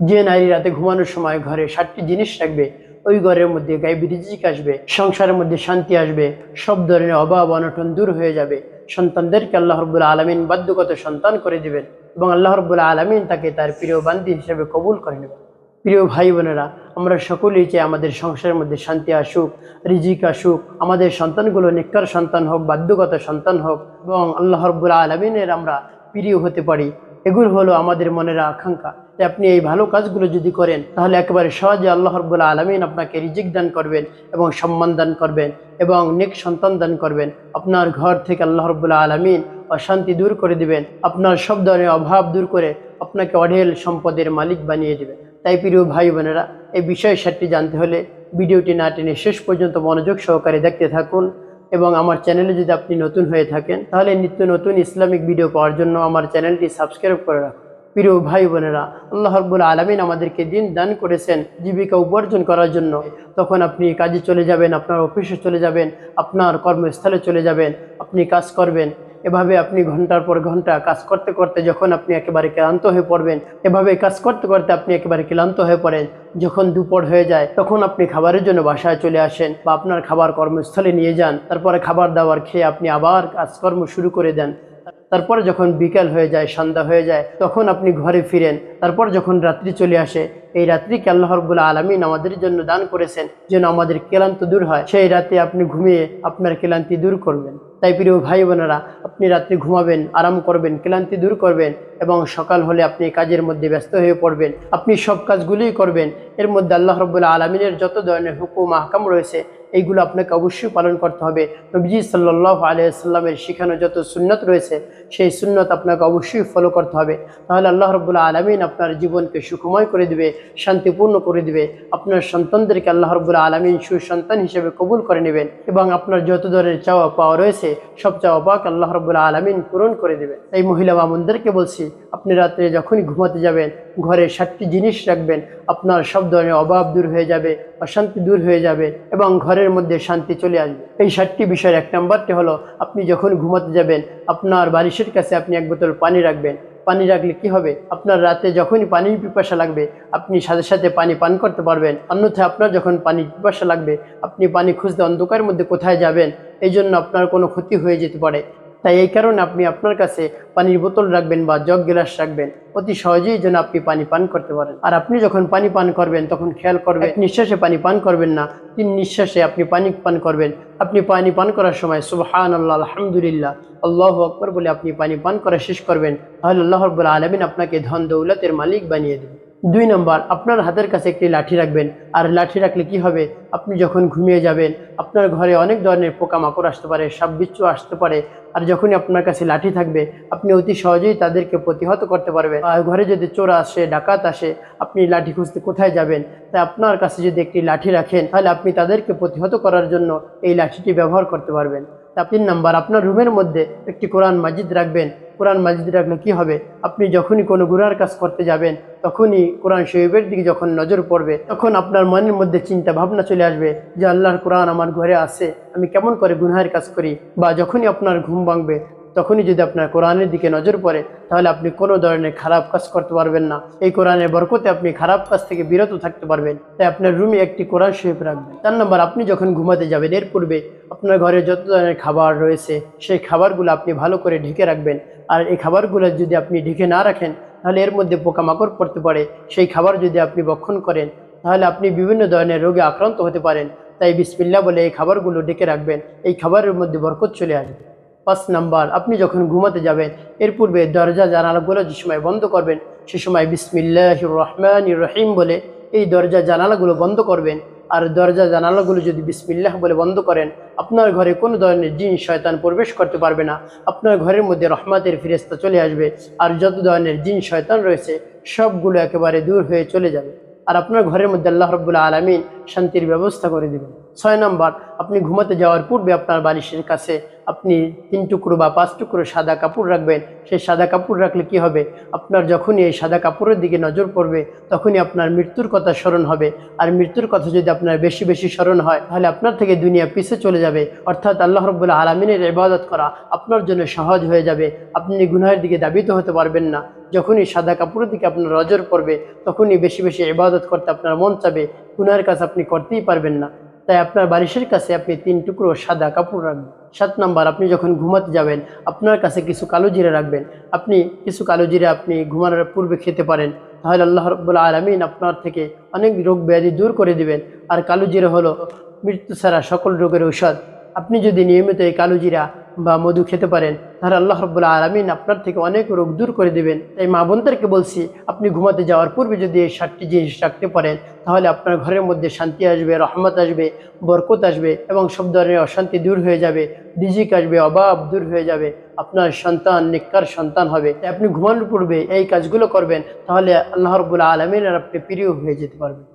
যে নারী রাতে ঘুমানোর সময় ঘরে সাতটি জিনিস রাখবে, ওই ঘরের মধ্যে গায়ে রিজিক আসবে, সংসারের মধ্যে শান্তি আসবে, সব ধরনের অভাব অনটন দূর হয়ে যাবে। সন্তানদেরকে আল্লাহ রব্বুল আলমিন বাধ্যগত সন্তান করে দিবেন এবং আল্লাহ রব্বুল আলমিন তাকে তার প্রিয় বান্দি হিসেবে কবুল করে নেবেন। প্রিয় ভাই বোনেরা, আমরা সকলেই চাই আমাদের সংসারের মধ্যে শান্তি আসুক, রিজিক আসুক, আমাদের সন্তানগুলো নিকার সন্তান হোক, বাধ্যগত সন্তান হোক এবং আল্লাহ রব্বুল আলমিনের আমরা প্রিয় হতে পারি। এগুলো হলো আমাদের মনের আকাঙ্ক্ষা আপনি এই ভালো কাজগুলো যদি করেন, তাহলে একেবারে সহজে আল্লাহ রব্বুল আলমিন আপনাকে রিজিক দান করবেন এবং সম্মান দান করবেন এবং নেক সন্তান দান করবেন। আপনার ঘর থেকে আল্লাহ রব্বুল আলমিন অশান্তি দূর করে দিবেন, আপনার সব ধরনের অভাব দূর করে আপনাকে অঢেল সম্পদের মালিক বানিয়ে দেবেন তাই প্রিয় ভাই বোনেরা, এই বিষয় সেটটি জানতে হলে ভিডিওটি না টেনে শেষ পর্যন্ত মনোযোগ সহকারে দেখতে থাকুন। এবং আমার চ্যানেলে যদি আপনি নতুন হয়ে থাকেন, তাহলে নিত্য নতুন ইসলামিক ভিডিও পাওয়ার জন্য আমার চ্যানেলটি সাবস্ক্রাইব করে রাখুন। প্রিয় ভাই বোনেরা, আল্লাহ রব্বুল আলমিন আমাদেরকে দিন দান করেছেন জীবিকা উপার্জন করার জন্য। তখন আপনি কাজে চলে যাবেন, আপনার অফিসে চলে যাবেন, আপনার কর্মস্থলে চলে যাবেন, আপনি কাজ করবেন। এভাবে আপনি ঘণ্টার পর ঘণ্টা কাজ করতে করতে যখন আপনি একেবারে ক্লান্ত হয়ে পড়বেন, এভাবে কাজ করতে করতে আপনি একেবারে ক্লান্ত হয়ে পড়েন, যখন দুপুর হয়ে যায়, তখন আপনি খাবারের জন্য বাসায় চলে আসেন বা আপনার খাবার কর্মস্থলে নিয়ে যান, তারপরে খাবার দাবার খেয়ে আপনি আবার কাজকর্ম শুরু করে দেন। তারপরে যখন বিকাল হয়ে যায়, সন্ধ্যা হয়ে যায়, তখন আপনি ঘরে ফিরেন তারপর যখন রাত্রি চলে আসে, এই রাত্রিকে আল্লাহ রব্বুল আলমিন আমাদের জন্য দান করেছেন যেন আমাদের ক্লান্ত দূর হয়। সেই রাতে আপনি ঘুমিয়ে আপনার ক্লান্তি দূর করবেন। তাই প্রিয় ভাই বোনেরা, আপনি রাত্রি ঘুমাবেন, আরাম করবেন, ক্লান্তি দূর করবেন এবং সকাল হলে আপনি কাজের মধ্যে ব্যস্ত হয়ে পড়বেন। আপনি সব কাজগুলিই করবেন। এর মধ্যে আল্লাহ রব্বুল্লা আলমিনের যত ধরনের হুকুম, আহকাম রয়েছে, এইগুলো আপনাকে অবশ্যই পালন করতে হবে। নবীজি সাল্লাহ আলিয়াল্লামের শেখানো যত সুন্নত রয়েছে, সেই সুন্নত আপনাকে অবশ্যই ফলো করতে হবে। তাহলে আল্লাহ রব্বুল্লা আলমিন আপনার জীবনকে সুখময় করে দিবে, শান্তিপূর্ণ করে দিবে। আপনার সন্তানদেরকে আল্লাহ রব্বুল্লা আলমিন সুসন্তান হিসেবে কবুল করে নেবেন এবং আপনার যত ধরনের চাওয়া পাওয়া রয়েছে, সব চাওয়া পাক আল্লাহ রব্বুল্লা আলমিন পূরণ করে দেবেন। এই মহিলা মামুনদেরকে বলছি, আপনি রাত্রে যখনই ঘুমাতে যাবেন, ঘরে সাতটি জিনিস রাখবেন, আপনার সব ধরনের অভাব দূর হয়ে যাবে, অশান্তি দূর হয়ে যাবে এবং ঘরের মধ্যে শান্তি চলে আসবে। এই সাতটি বিষয়ের এক নম্বরটি হলো, আপনি যখন ঘুমাতে যাবেন, আপনার বালিশের কাছে আপনি এক বোতল পানি রাখবেন পানি রাখলে কি হবে? আপনার রাতে যখনই পানির পিপাসা লাগবে, আপনি সাথে সাথে পানি পান করতে পারবেন। অন্যথায় আপনার যখন পানি পিপাসা লাগবে, আপনি পানি খুঁজতে অন্ধকারের মধ্যে কোথায় যাবেন? এই জন্য আপনার কোনো ক্ষতি হয়ে যেতে পারে। তাই এই কারণে আপনি আপনার কাছে পানির বোতল রাখবেন বা জগ গ্লাস রাখবেন। অতি সহজেই যেন আপনি পানি পান করতে পারেন। আর আপনি যখন পানি পান করবেন, তখন খেয়াল করবেন নিঃশ্বাসে পানি পান করবেন না, তিন নিঃশ্বাসে আপনি পানি পান করবেন। আপনি পানি পান করার সময় সুবহান আল্লাহ আলহামদুলিল্লাহ, আল্লাহ আকবর বলে আপনি পানি পান করা শেষ করবেন। তাহলে আল্লাহ রব্বুল আলমিন আপনাকে ধন দৌলতের মালিক বানিয়ে দেবেন দুই নম্বর, আপনার হাতের কাছে একটি লাঠি রাখবেন। আর লাঠি রাখলে কি হবে? আপনি যখন ঘুমিয়ে যাবেন, আপনার ঘরে অনেক ধরনের পোকামাকড় আসতে পারে সাপ বিচ্ছু আসতে পারে। আর যখনই আপনার কাছে লাঠি থাকবে, আপনি অতি সহজেই তাদেরকে প্রতিহত করতে পারবেন। আর ঘরে যদি চোর আসে, ডাকাত আসে, আপনি লাঠি খুঁজতে কোথায় যাবেন? তাই আপনার কাছে যদি একটি লাঠি রাখেন, তাহলে আপনি তাদেরকে প্রতিহত করার জন্য এই লাঠিটি ব্যবহার করতে পারবেন। তা তিন নাম্বার, আপনার রুমের মধ্যে একটি কোরআন মাজিদ রাখবেন। কোরআন মাজিদ রাখলে কি হবে? আপনি যখনই কোনো গুনার কাজ করতে যাবেন, তখনই কোরআন শরীফের দিকে যখন নজর পড়বে, তখন আপনার মনের মধ্যে চিন্তা ভাবনা চলে আসবে যে, আল্লাহর কোরআন আমার ঘরে আছে, আমি কেমন করে গুনহার কাজ করি? বা যখনই আপনার ঘুম ভাঙবে তখনই যদি আপনার কোরআনের দিকে নজর পড়ে, তাহলে আপনি কোনো ধরনের খারাপ কাজ করতে পারবেন না। এই কোরআনের বরকতে আপনি খারাপ কাজ থেকে বিরত থাকতে পারবেন। তাই আপনার রুমে একটি কোরআন শরীফ রাখবেন। চার নম্বর, আপনি যখন ঘুমাতে যাবেন, এর পূর্বে আপনার ঘরে যত ধরনের খাবার রয়েছে, সেই খাবারগুলো আপনি ভালো করে ঢেকে রাখবেন। আর এই খাবারগুলো যদি আপনি ঢেকে না রাখেন, তাহলে এর মধ্যে পোকামাকড় পড়তে পারে। সেই খাবার যদি আপনি বক্ষণ করেন, তাহলে আপনি বিভিন্ন ধরনের রোগে আক্রান্ত হতে পারেন। তাই বিসমিল্লা বলে এই খাবারগুলো ডেকে রাখবেন। এই খাবারের মধ্যে বরকত চলে আসবে। পাঁচ নাম্বার আপনি যখন ঘুমাতে যাবেন, এর পূর্বে দরজা জানালাগুলো যে সময় বন্ধ করবেন, সে সময় বিসমিল্লাহ রহমান রহিম বলে এই দরজা জানালাগুলো বন্ধ করবেন। আর দরজা জানালাগুলো যদি বিসমিল্লাহ বলে বন্ধ করেন, আপনার ঘরে কোনো ধরনের জিন শয়তান প্রবেশ করতে পারবে না। আপনার ঘরের মধ্যে রহমাতের ফিরেস্তা চলে আসবে। আর যত ধরনের জিন শয়তান রয়েছে, সবগুলো একেবারে দূর হয়ে চলে যাবে। আর আপনার ঘরের মধ্যে আল্লাহ রব্বুল্লা আলমিন শান্তির ব্যবস্থা করে দিবেন। ছয় নম্বর, আপনি ঘুমাতে যাওয়ার পূর্বে আপনার বালিশের কাছে আপনি তিন টুকরো বা পাঁচ টুকরো সাদা কাপড় রাখবেন। সেই সাদা কাপড় রাখলে কি হবে? আপনার যখনই এই সাদা কাপড়ের দিকে নজর পড়বে, তখনই আপনার মৃত্যুর কথা স্মরণ হবে। আর মৃত্যুর কথা যদি আপনার বেশি বেশি স্মরণ হয়, তাহলে আপনার থেকে দুনিয়া পিছে চলে যাবে। অর্থাৎ আল্লাহ রব্বুল্লাহ আলমিনের ইবাদত করা আপনার জন্য সহজ হয়ে যাবে। আপনি গুনাহের দিকে দাবিত হতে পারবেন না। যখনই সাদা কাপড়ের দিকে আপনার নজর পড়বে, তখনই বেশি বেশি ইবাদত করতে আপনার মন চাবে। গুনাহের কাজ আপনি করতেই পারবেন না। তাই আপনার বালিশের কাছে আপনি তিন টুকরো সাদা কাপড় রাখবেন। সাত নাম্বার, আপনি যখন ঘুমাতে যাবেন, আপনার কাছে কিছু কালো জিরে রাখবেন। আপনি কিছু কালো জিরে আপনি ঘুমানোর পূর্বে খেতে পারেন। তাহলে আল্লাহ রব্বুল্লা আলমিন আপনার থেকে অনেক রোগ ব্যাধি দূর করে দিবেন। আর কালো জিরে হলো মৃত্যু ছাড়া সকল রোগের ঔষধ। আপনি যদি নিয়মিত এই কালো জিরা বা মধু খেতে পারেন, তাহলে আল্লাহ রব্বুল্লা আলমিন আপনার থেকে অনেক রোগ দূর করে দেবেন। তাই মা বোনদেরকে বলছি, আপনি ঘুমাতে যাওয়ার পূর্বে যদি এই সাতটি জিনিস রাখতে পারেন, তাহলে আপনার ঘরের মধ্যে শান্তি আসবে, রহমত আসবে, বরকত আসবে এবং সব ধরনের অশান্তি দূর হয়ে যাবে, রিজিক আসবে, অভাব দূর হয়ে যাবে, আপনার সন্তান, নিকার সন্তান হবে। তাই আপনি ঘুমানোর পূর্বে এই কাজগুলো করবেন, তাহলে আল্লাহ রব্বুল্লা আলমিনের আপনি প্রিয় হয়ে যেতে পারবেন।